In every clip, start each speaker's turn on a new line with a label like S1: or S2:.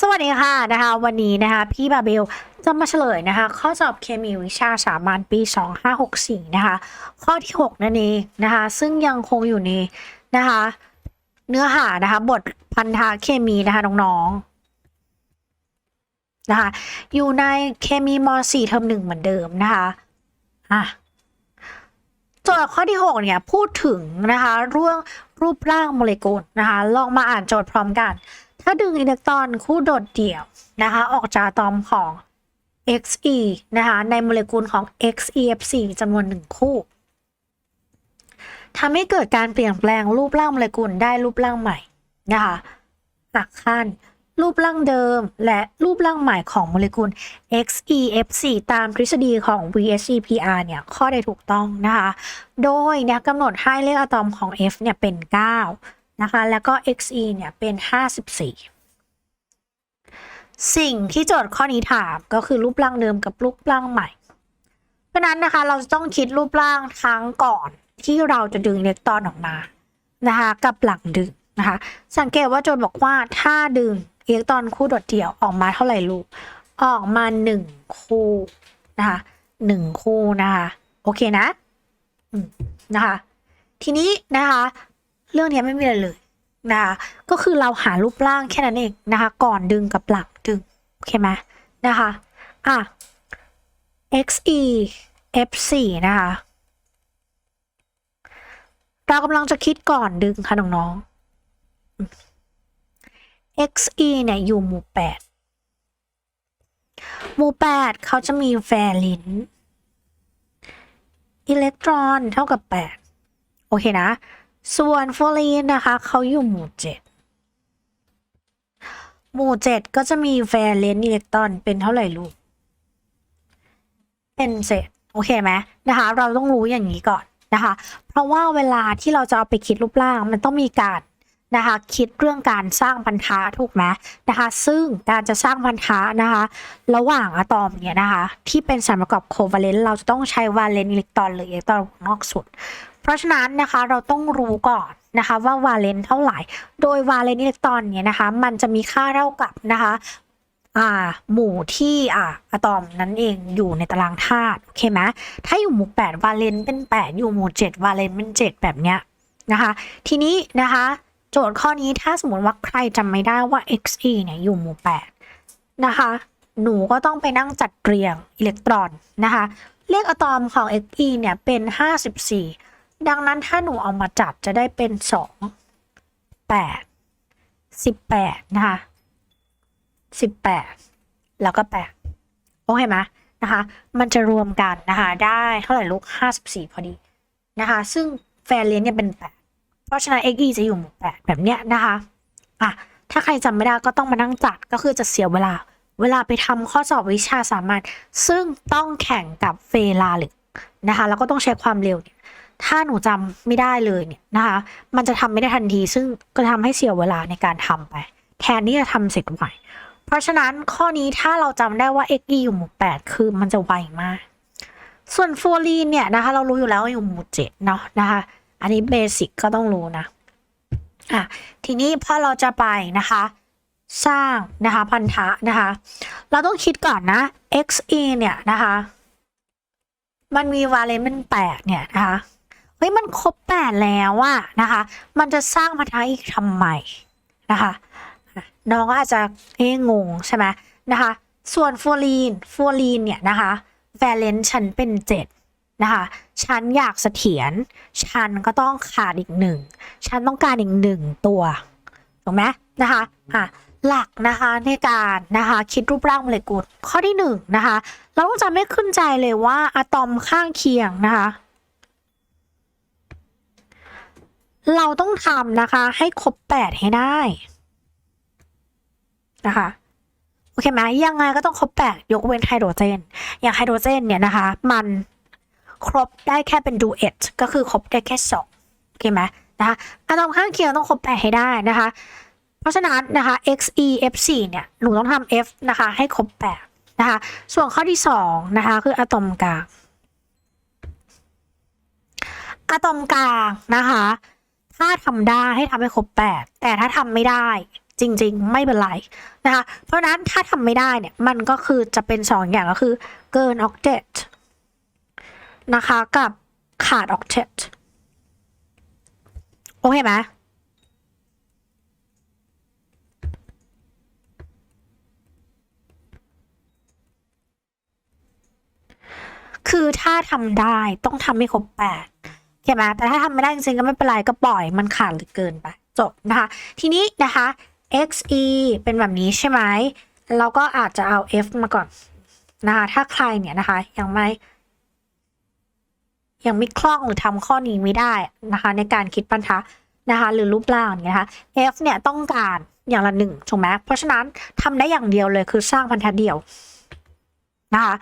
S1: สวัสดีค่ะนะคะวันนี้นะคะพี่บาเบลจะมาเฉลยนะคะ ข้อสอบเคมีวิชาสามัญปี 2564 นะคะ ข้อที่ 6 นั่นเองนะคะ ซึ่งยังคงอยู่ในนะคะ เนื้อหานะคะบทพันธะเคมีนะคะน้องๆนะคะอยู่ในเคมีม .4 เทอมหนึ่งเหมือนเดิมนะคะอะจทย์ข้อที่ 6 เนี่ยพูดถึงนะคะเรื่องรูปร่างโมเลกุลนะคะลองมาอ่านโจทย์พร้อมกัน ถ้าดึงอิเล็กตรอนคู่โดดเดี่ยวนะคะออกจากอะตอมของ Xe นะคะในโมเลกุลของ XeF4 จำนวนหนึ่งคู่ทำให้เกิดการเปลี่ยนแปลงรูปร่างโมเลกุลได้รูปร่างใหม่นะคะหลักขั้นรูปร่างเดิมและรูปร่างใหม่ของโมเลกุล XeF4 ตามทฤษฎีของ VSEPR เนี่ย ข้อใดถูกต้องนะคะ โดยเนี่ยกำหนดให้เลขอะตอมของ F เนี่ยเป็น 9 นะคะ แล้วก็ xe เนี่ยเป็น 54 สิ่งที่โจทย์ข้อนี้ถามก็คือรูปร่างเดิมกับรูปร่างใหม่ เพราะนั้นนะคะเราต้องคิดรูปร่างทั้งก่อนที่เราจะดึงอิเล็กตรอนออกมานะคะกับหลังดึงนะคะ สังเกตว่าโจทย์บอกว่าถ้าดึงอิเล็กตรอนคู่โดดเดี่ยวออกมาเท่าไหร่ลูก ออกมาหนึ่งคู่นะคะหนึ่งคู่นะคะ โอเคนะนะคะ ทีนี้นะคะ เรื่องนี้ไม่มีอะไรเลยนะคะก็คือเราหารูปร่างแค่นั้นเองนะคะ ก่อนดึงกับหลังดึงโอเคไหมนะคะอะ xe f4 นะคะเรากำลังจะคิดก่อนดึงค่ะน้องๆ xe เนี่ยอยู่หมู่แปดหมู่แปดเขาจะมีแวลินอิเล็กตรอนเท่ากับแปดโอเคนะ ส่วนฟอรีนนะคะ เขาอยู่หมู่เจ็ดหมู่เจ็ดก็จะมีแวเลนต์อิเล็กตรอนเป็นเท่าไหร่ลูก เป็นเศษโอเคไหมนะคะ เราต้องรู้อย่างนี้ก่อนนะคะ เพราะว่าเวลาที่เราจะเอาไปคิดรูปร่างมันต้องมีการนะคะคิดเรื่องการสร้างพันธะถูกไหมนะคะ ซึ่งการจะสร้างพันธะนะคะ ระหว่างอะตอมเนี่ยนะคะ ที่เป็นสารประกอบโคเวเลนต์เราจะต้องใช้วาเลนต์อิเล็กตรอนหรืออิเล็กตรอนนอกสุด เพราะฉะนั้นนะคะเราต้องรู้ก่อนนะคะว่าวาเลนต์เท่าไหร่ โดยวาเลนต์อิเล็กตรอนเนี่ยนะคะ มันจะมีค่าเท่ากับนะคะอ่าหมู่ที่อ่าอะตอมนั้นเองอยู่ในตารางธาตุโอเคไหมถ้าอยู่หมู่ 8 วาเลนต์เป็น 8 อยู่หมู่ 7 วาเลนต์เป็น 7 แบบเนี้ยนะคะ ทีนี้นะคะ โจทย์ข้อนี้ถ้าสมมติว่าใครจำไม่ได้ว่า xe เนี่ยอยู่หมู่ 8 นะคะ หนูก็ต้องไปนั่งจัดเรียงอิเล็กตรอนนะคะ เลขอะตอมของ xe เนี่ยเป็น 54 ดังนั้นถ้าหนูเอามาจัดจะได้เป็น2 8 18นะคะ18แล้วก็8โอเคไหมนะคะ มันจะรวมกันนะคะได้เท่าไหร่ลูก54พอดีนะคะ ซึ่งแฟนเลนเนี่ยเป็น8เพราะฉะนั้น xe จะอยู่หมู่8แบบเนี้ยนะคะอะถ้าใครจำไม่ได้ก็ต้องมานั่งจัดก็คือจะเสียเวลา เวลาไปทำข้อสอบวิชาสามัญซึ่งต้องแข่งกับเวลาหรือนะคะ แล้วก็ต้องใช้ความเร็วเนี่ย ถ้าหนูจำไม่ได้เลยเนี่ยนะคะ มันจะทำไม่ได้ทันที ซึ่งก็ทำให้เสียเวลาในการทำไป แทนที่จะทำเสร็จไวเพราะฉะนั้นข้อนี้ถ้าเราจำได้ว่า x e อยู่หมู่ 8 คือมันจะไวมาก ส่วนฟลูออรีนเนี่ยนะคะ เรารู้อยู่แล้วอยู่หมู่ 7 เนาะนะคะ อันนี้เบสิกก็ต้องรู้นะอะทีนี้พอเราจะไปนะคะ สร้างนะคะพันธะนะคะ เราต้องคิดก่อนนะ xe เนี่ยนะคะ มันมีวาเลนต์เป็นแปดเนี่ยนะคะ เฮ้ยมันครบแปดแล้วอะนะคะ มันจะสร้างพันธะอีกทำไมนะคะน้องก็อาจจะเอ๊งงใช่ไหมนะคะ ส่วนฟลูออรีนฟลูออรีนเนี่ยนะคะแวเลนต์ฉันเป็นเจ็ดนะคะฉันอยากเสถียรฉันก็ต้องขาดอีกหนึ่งฉันต้องการอีกหนึ่งตัวถูกไหมนะคะอะหลักนะคะในการนะคะคิดรูปร่างโมเลกุลข้อที่หนึ่งนะคะ เราต้องจะไม่ขึ้นใจเลยว่าอะตอมข้างเคียงนะคะ เราต้องทำนะคะ ให้ครบแปดให้ได้นะคะโอเคไหมยังไงก็ต้องครบแปดยกเว้นไฮโดรเจน อย่างไฮโดรเจนเนี่ยนะคะ มันครบได้แค่เป็นดูเอทก็คือครบได้แค่สองโอเคไหมนะคะอะตอมข้างเคียงต้องครบแปดให้ได้นะคะ เพราะฉะนั้นนะคะ xe f4 เนี่ยหนูต้องทำ f นะคะ ให้ครบ8นะคะ ส่วนข้อที่2นะคะ คืออะตอมกลางอะตอมกลางนะคะ ถ้าทำได้ให้ทำให้ครบ8แต่ถ้าทำไม่ได้จริง ๆ ไม่เป็นไรนะคะ เพราะนั้นถ้าทำไม่ได้เนี่ย มันก็คือจะเป็นสองอย่างก็คือ เกิน octet นะคะ กับขาด octet โอเคไหมคือถ้าทำได้ต้องทำให้ครบแปด เข้าไหมแต่ถ้าทำไม่ได้จริงๆก็ไม่เป็นไรก็ปล่อยมันขาดหรือเกินไปจบนะคะ ทีนี้นะคะ xe เป็นแบบนี้ใช่ไหมเราก็อาจจะเอา f มาก่อนนะคะ ถ้าใครเนี่ยนะคะ ยังไม่ ยังไม่คล่องหรือทำข้อนี้ไม่ได้นะคะ ในการคิดปัญหานะคะ หรือรูปร่างเนี่ยนะคะ f เนี่ยต้องการอย่างละหนึ่งถูกไหมเพราะฉะนั้นทำได้อย่างเดียวเลยคือสร้างบรรทัดเดียวนะคะ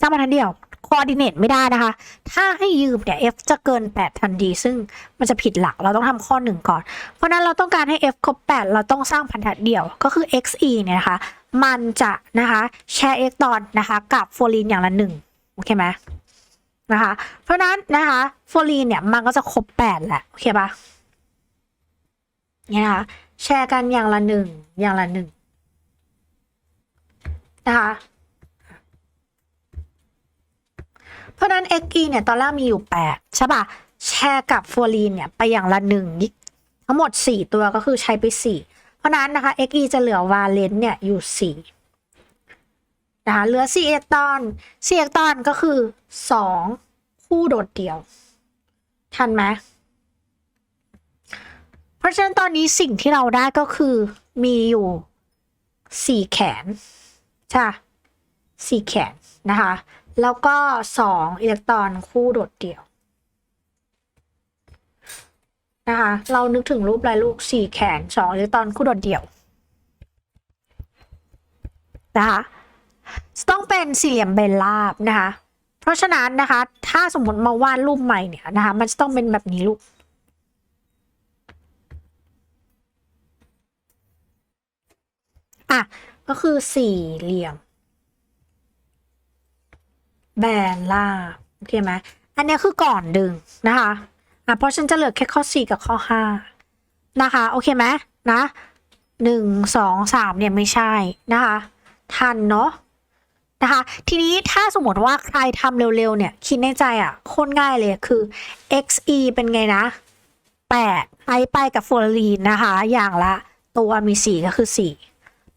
S1: สร้างบรรทัดเดียว coordinate ไม่ได้นะคะ ถ้าให้ยืมเนี่ย f จะเกิน 8 ทันทีซึ่งมันจะผิดหลักเราต้องทำข้อหนึ่งก่อน เพราะนั้นเราต้องการให้ f ครบ 8 เราต้องสร้างบรรทัดเดี่ยวก็คือ xe เนี่ยนะคะ มันจะนะคะแชร์ x ตอนนะคะกับโฟลีนอย่างละหนึ่งโอเคไหมนะคะ เพราะฉะนั้นนะคะโฟลีนเนี่ยมันก็จะครบ 8 แหละ โอเคปะเนี่ยนะคะแชร์กันอย่างละหนึ่งอย่างละหนึ่งนะคะ เพราะนั้น xe เนี่ยตอนแรกมีอยู่ 8 ใช่ปะแชร์กับฟลูออรีนเนี่ยไปอย่างละหนึ่งทั้งหมด 4 ตัวก็คือใช้ไป 4 เพราะนั้นนะคะ xe จะเหลือวาเลนเนี่ยอยู่ 4 นะคะเหลือ4อิเล็กตรอน4อิเล็กตรอนก็คือ 2 คู่โดดเดี่ยว ทันไหมเพราะฉะนั้นตอนนี้สิ่งที่เราได้ก็คือมีอยู่4แขน ใช่สี่แขนนะคะ แล้วก็สองอิเล็กตรอนคู่โดดเดี่ยวนะคะ เรานึกถึงรูปลายลูกสี่แขนสองอิเล็กตรอนคู่โดดเดี่ยวนะคะต้องเป็นสี่เหลี่ยมเบนราบนะคะ เพราะฉะนั้นนะคะ ถ้าสมมติมาวาดรูปใหม่เนี่ยนะคะ มันจะต้องเป็นแบบนี้ลูกอะก็คือสี่เหลี่ยม แบนล่าโอเคไหมอันนี้คือก่อนดึงนะคะอะเพราะฉันจะเหลือแค่ข้อ 4 กับข้อ 5 นะคะ โอเคไหมนะหนึ่งสองสามเนี่ยไม่ใช่นะคะ ทันเนาะนะคะ ทีนี้ถ้าสมมติว่าใครทำเร็วๆ เนี่ย คิดในใจอะโคตรง่ายเลยคือ xe เป็นไงนะ8ไปไปกับฟลูออรีนนะคะ อย่างละตัวมี4ก็คือ4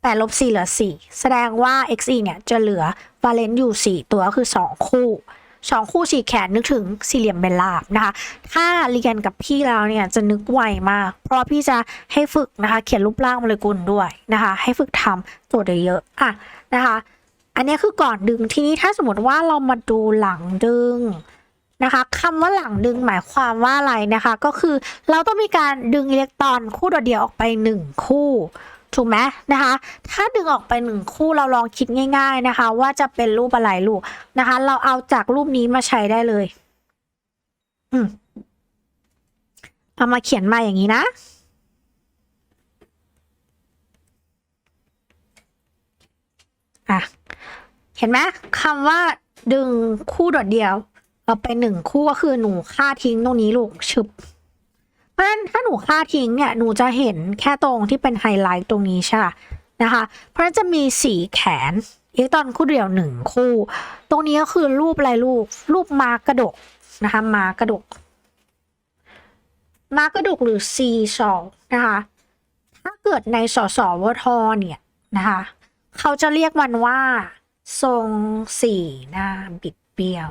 S1: 8ลบ4เหลือ 4 แสดงว่า xe เนี่ยจะเหลือวาเลนต์อยู่ 4 ตัวก็คือ 2 คู่ 2 คู่สี่แขนนึกถึงสี่เหลี่ยมเบนราบนะคะ ถ้าเรียนกับพี่แล้วเนี่ยจะนึกไวมาก เพราะพี่จะให้ฝึกนะคะ เขียนรูปร่างโมเลกุลด้วยนะคะ ให้ฝึกทำโจทย์เยอะๆอะนะคะ อันนี้คือก่อนดึงทีนี้ถ้าสมมติว่าเรามาดูหลังดึงนะคะคำว่าหลังดึงหมายความว่าอะไรนะคะ ก็คือเราต้องมีการดึงอิเล็กตรอนคู่เดียวออกไปหนึ่งคู่ ถูกไหมนะคะ ถ้าดึงออกไปหนึ่งคู่เราลองคิดง่าย ๆนะคะ ว่าจะเป็นรูปอะไรลูกนะคะ เราเอาจากรูปนี้มาใช้ได้เลย อืมเอามาเขียนมาอย่างนี้นะอะเห็นไหมคำว่าดึงคู่โดดเดียว เอาไปหนึ่งคู่ก็คือหนูฆ่าทิ้งตรงนี้ลูกชึบ เพราะฉะนั้นถ้าหนูฆ่าทิ้งเนี่ยหนูจะเห็นแค่ตรงที่เป็นไฮไลท์ตรงนี้ใช่ปะนะคะ เพราะฉะนั้นจะมีสีแขนอิเล็กตรอนคู่เดียวหนึ่งคู่ ตรงนี้ก็คือรูปอะไรลูกรูปมากระดกนะคะมากระดกมากระดกหรือซีซอนะคะ ถ้าเกิดในสสวทเนี่ยนะคะ เขาจะเรียกมันว่า ทรงสี่หน้าบิดเบี้ยว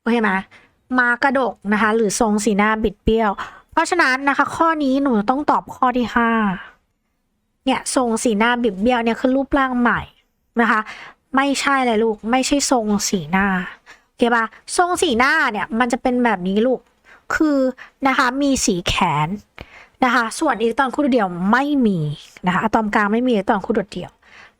S1: โอเคไหม มากระดกนะคะ หรือทรงสีหน้าบิดเบี้ยว เพราะฉะนั้นนะคะ ข้อนี้หนูต้องตอบข้อที่ห้าเนี่ยทรงสีหน้าบิดเบี้ยวเนี่ยคือรูปร่างใหม่นะคะ ไม่ใช่เลยลูก ไม่ใช่ทรงสีหน้าโอเคปะทรงสีหน้าเนี่ยมันจะเป็นแบบนี้ลูกคือนะคะมีสีแขนนะคะ ส่วนอิเล็กตรอนคู่โดดเดี่ยวไม่มีนะคะอะตอมกลางไม่มีอิเล็กตรอนคู่โดดเดี่ยว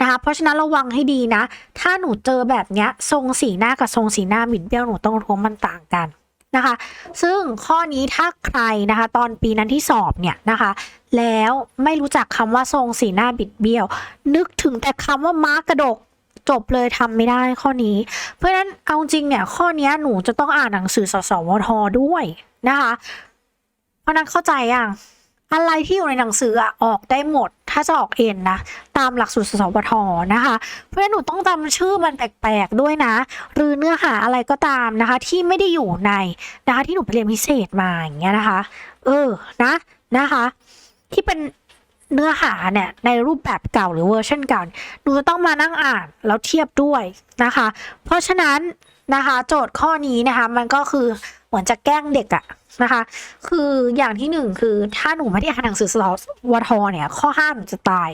S1: นะคะ เพราะฉะนั้นระวังให้ดีนะ ถ้าหนูเจอแบบเนี้ยทรงสีหน้ากับทรงสีหน้าบิดเบี้ยวหนูต้องรู้มันต่างกัน นะคะ ซึ่งข้อนี้ถ้าใครนะคะ ตอนปีนั้นที่สอบเนี่ยนะคะ แล้วไม่รู้จักคำว่าทรงสีหน้าบิดเบี้ยว นึกถึงแต่คำว่าม้ากระดกจบเลยทำไม่ได้ข้อนี้ เพราะฉะนั้นเอาจริงเนี่ยข้อนี้หนูจะต้องอ่านหนังสือสสวทด้วยนะคะ เพราะฉะนั้นเข้าใจยัง อะไรที่อยู่ในหนังสืออะออกได้หมด ถ้าจะออกเอ็นนะ ตามหลักสูตรสสวทนะคะ เพราะฉะนั้นหนูต้องจำชื่อมันแปลกๆด้วยนะ หรือเนื้อหาอะไรก็ตามนะคะ ที่ไม่ได้อยู่ในนะคะที่หนูไปเรียนพิเศษมาอย่างเงี้ยนะคะ เออนะนะคะ ที่เป็นเนื้อหาเนี่ยในรูปแบบเก่าหรือเวอร์ชันเก่าหนูจะต้องมานั่งอ่านแล้วเทียบด้วยนะคะ เพราะฉะนั้น นะคะ โจทย์ข้อนี้นะคะ มันก็คือเหมือนจะแกล้งเด็กอะนะคะ คืออย่างที่หนึ่งคือถ้าหนูไม่ได้อ่านหนังสือสวทเนี่ย ข้อห้าหนูจะตาย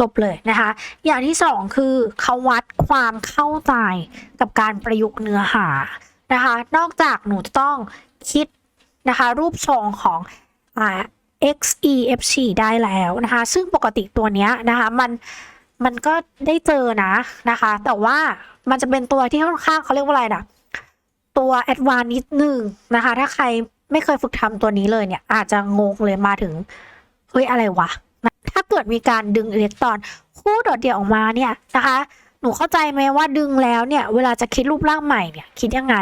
S1: จบเลยนะคะ อย่างที่สองคือเขาวัดความเข้าใจกับการประยุกต์เนื้อหานะคะ นอกจากหนูจะต้องคิดนะคะ รูปทรงของอ่า XEFC ได้แล้วนะคะ ซึ่งปกติตัวเนี้ยนะคะ มัน มันก็ได้เจอนะนะคะ แต่ว่ามันจะเป็นตัวที่ค่อนข้างเขาเรียกว่าอะไรนะตัวแอดวานนิดนึงนะคะ ถ้าใครไม่เคยฝึกทำตัวนี้เลยเนี่ย อาจจะงงเลยมาถึงเฮ้ยอะไรวะถ้าเกิดมีการดึงอิเล็กตรอนคู่โดดเดี่ยวออกมาเนี่ยนะคะ หนูเข้าใจไหมว่าดึงแล้วเนี่ย เวลาจะคิดรูปร่างใหม่เนี่ยคิดยังไง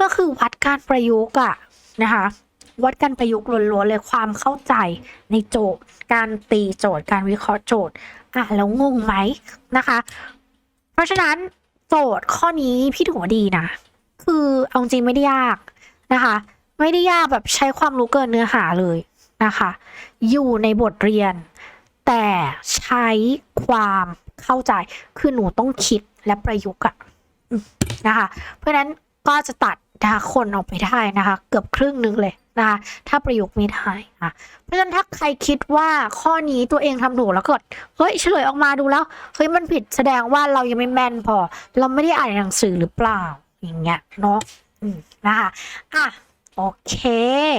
S1: ก็คือวัดการประยุกต์อะนะคะวัดการประยุกต์ล้วนๆเลยความเข้าใจในโจทย์ การตีโจทย์ การวิเคราะห์โจทย์ อะแล้วงงไหมนะคะ เพราะฉะนั้นโจทย์ข้อนี้พี่ถือว่าดีนะ คือเอาจริงไม่ได้ยากนะคะ ไม่ได้ยากแบบใช้ความรู้เกินเนื้อหาเลยนะคะ อยู่ในบทเรียน แต่ใช้ความเข้าใจ คือหนูต้องคิดและประยุกต์อะนะคะ เพราะฉะนั้นก็จะตัดนะคะคนออกไปได้นะคะ เกือบครึ่งนึงเลย นะคะถ้าประยุกต์ไม่ได้ค่ะเพราะฉะนั้นถ้าใครคิดว่าข้อนี้ตัวเองทำถูกแล้วก็เฮ้ยเฉลยออกมาดูแล้วเฮ้ยมันผิดแสดงว่าเรายังไม่แม่นพอ เราไม่ได้อ่านหนังสือหรือเปล่าอย่างเงี้ยเนาะนะคะอะโอเค